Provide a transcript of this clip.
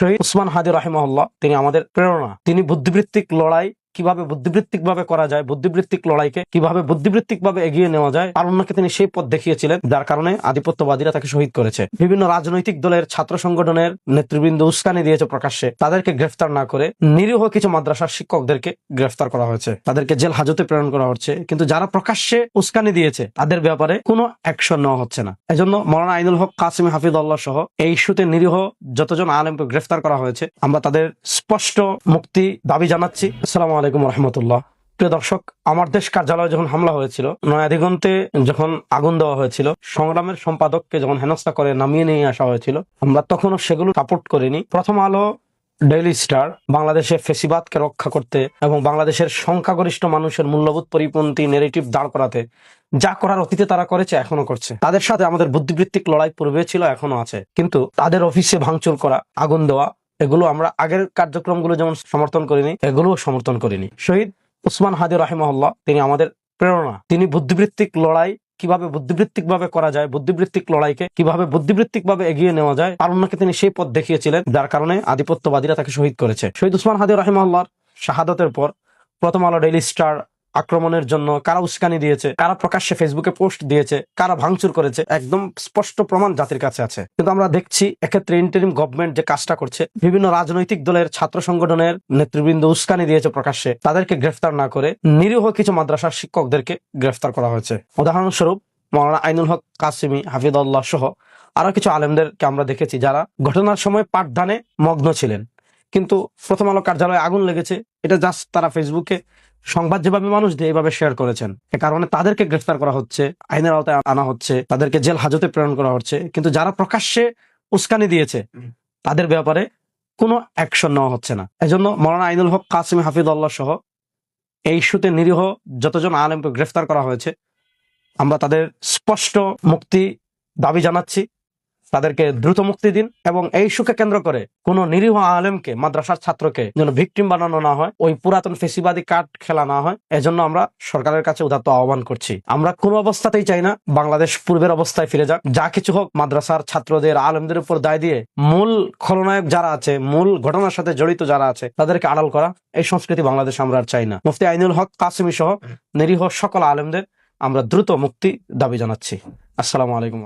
শহীদ উসমান হাদি রাহিমহল্লা তিনি আমাদের প্রেরণা। তিনি বুদ্ধিবৃত্তিক লড়াই কীভাবে বুদ্ধিবৃত্তিক ভাবে করা যায়, বুদ্ধিবৃত্তিক লড়াইকে কীভাবে বুদ্ধিবৃত্তিক ভাবে এগিয়ে নেওয়া যায় আর অন্যকে তিনি সেই পথ দেখিয়েছিলেন যার কারণে আধিপত্যবাদীরা তাকে শহীদ করেছে। বিভিন্ন রাজনৈতিক দলের ছাত্র সংগঠনের নেতৃবৃন্দ উস্কানি দিয়েছে প্রকাশ্যে। তাদেরকে গ্রেফতার না করে নিরীহ কিছু মাদ্রাসার শিক্ষকদেরকে গ্রেফতার করা হয়েছে। তাদেরকে জেল হাজতে প্রেরণ করা হচ্ছে। কিন্তু যারা প্রকাশ্যে উস্কানি দিয়েছে, তাদের ব্যাপারে কোনো অ্যাকশন নেওয়া হচ্ছে না। এজন্য মৌলানা আইনুল হক, কাসিম হাফিদুল্লাহ সহ এই ইস্যুতে নিরীহ যতজন আলেমকে গ্রেফতার করা হয়েছে, আমরা তাদের স্পষ্ট মুক্তি দাবি জানাচ্ছি। আসসালামু আলাইকুম রহমতুল্লাহ। প্রিয় দর্শক, আমার দেশ কার্যালয়ে যখন হামলা হয়েছিল, নয়াদিগন্তে যখন আগুন দেওয়া হয়েছিল, সংগ্রামের সম্পাদককে যখন হেনস্থা করে নামিয়ে নিয়ে আসা হয়েছিল, আমরা তখনও সেগুলো সাপোর্ট করিনি। প্রথম আলো, ডেইলি স্টার, বাংলাদেশে ফেসিবাদকে রক্ষা করতে এবং বাংলাদেশের সংখ্যাগরিষ্ঠ মানুষের মূল্যবোধ পরিপন্থী নেগেটিভ দাঁড় করাতে যা করার অতীতে তারা করেছে এখনও করছে। তাদের সাথে আমাদের বুদ্ধিবৃত্তিক লড়াই পূর্বে ছিল এখনও আছে। কিন্তু তাদের অফিসে ভাঙচুর করা, আগুন দেওয়া এগুলো আমরা আগের কার্যক্রমগুলো যেমন সমর্থন করিনি, এগুলোও সমর্থন করিনি। শহীদ উসমান হাদি রাহিমহল্লা তিনি আমাদের প্রেরণা। তিনি বুদ্ধিবৃত্তিক লড়াই কীভাবে বুদ্ধিবৃত্তিক ভাবে করা যায়, বুদ্ধিবৃত্তিক লড়াইকে কীভাবে বুদ্ধিবৃত্তিক ভাবে এগিয়ে নেওয়া যায় আর অন্যকে তিনি সেই পথ দেখিয়েছিলেন, যার কারণে আধিপত্যবাদীরা তাকে শহীদ করেছে। শহীদ উসমান হাদি রাহিমহল্লার শাহাদতের পর প্রথম আলো ডেইলি স্টার আক্রমণের জন্য কারা উস্কানি দিয়েছে, কারা প্রকাশ্যে ফেসবুকে পোস্ট দিয়েছে, কারা ভাঙচুর করেছে, একদম স্পষ্ট প্রমাণ জাতির কাছে আছে। কিন্তু আমরা দেখছি এক্ষেত্রে ইন্টারিম গভর্নমেন্ট যে কাজটা করছে, বিভিন্ন রাজনৈতিক দলের ছাত্র সংগঠনের নেতৃবৃন্দ উস্কানি দিয়েছে প্রকাশ্যে। তাদেরকে গ্রেফতার না করে নিরীহ কিছু মাদ্রাসার শিক্ষকদেরকে গ্রেফতার করা হয়েছে। উদাহরণস্বরূপ মৌলানা আইনুল হক কাসিমি হাফিদুল্লাহ সহ আরও কিছু আলেমদেরকে আমরা দেখেছি যারা ঘটনার সময় পাঠদানে মগ্ন ছিলেন। কিন্তু প্রথম আলো কার্যালয়ে আগুন লেগেছে, এটা জাস্ট তারা ফেসবুকে সংবাদ যেভাবে মানুষ দিয়ে এইভাবে শেয়ার করেছেন। এ কারণে তাদেরকে গ্রেফতার করা হচ্ছে আইনের আওতায় আনা হচ্ছে তাদেরকে জেল হাজতে প্রেরণ করা হচ্ছে। কিন্তু যারা প্রকাশ্যে উস্কানি দিয়েছে তাদের ব্যাপারে কোনো অ্যাকশন নেওয়া হচ্ছে না। এজন্য মরানা আইনুল হক কাসিম হাফিদুল্লাহ সহ এই ইস্যুতে নিরীহ যতজন আলেমকে গ্রেফতার করা হয়েছে আমরা তাদের স্পষ্ট মুক্তি দাবি জানাচ্ছি। তাদেরকে দ্রুত মুক্তি দিন এবং এই ইস্যুকে কেন্দ্র করে কোন নিরীহ আলেমকে, মাদ্রাসার ছাত্রকে যেন ভিকটিম বানানো না হয়, ওই পুরাতন ফেসিবাদী কার্ড খেলা না হয়, এজন্য আমরা সরকারের কাছে উদাত্ত আহ্বান করছি। আমরা কোনো অবস্থাতেই চাই না, বাংলাদেশ পূর্বের অবস্থায় ফিরে যাক। যা কিছু হোক, মাদ্রাসার ছাত্রদের, আলেমদের উপর দায় দিয়ে মূল খলনায়ক যারা আছে, মূল ঘটনার সাথে জড়িত যারা আছে, তাদেরকে আড়াল করা, এই সংস্কৃতি বাংলাদেশ আমরা আর চাই না। মুফতি আইনুল হক কাসিমি সহ নিরীহ সকল আলেমদের আমরা দ্রুত মুক্তি দাবি জানাচ্ছি। আসসালামু আলাইকুম।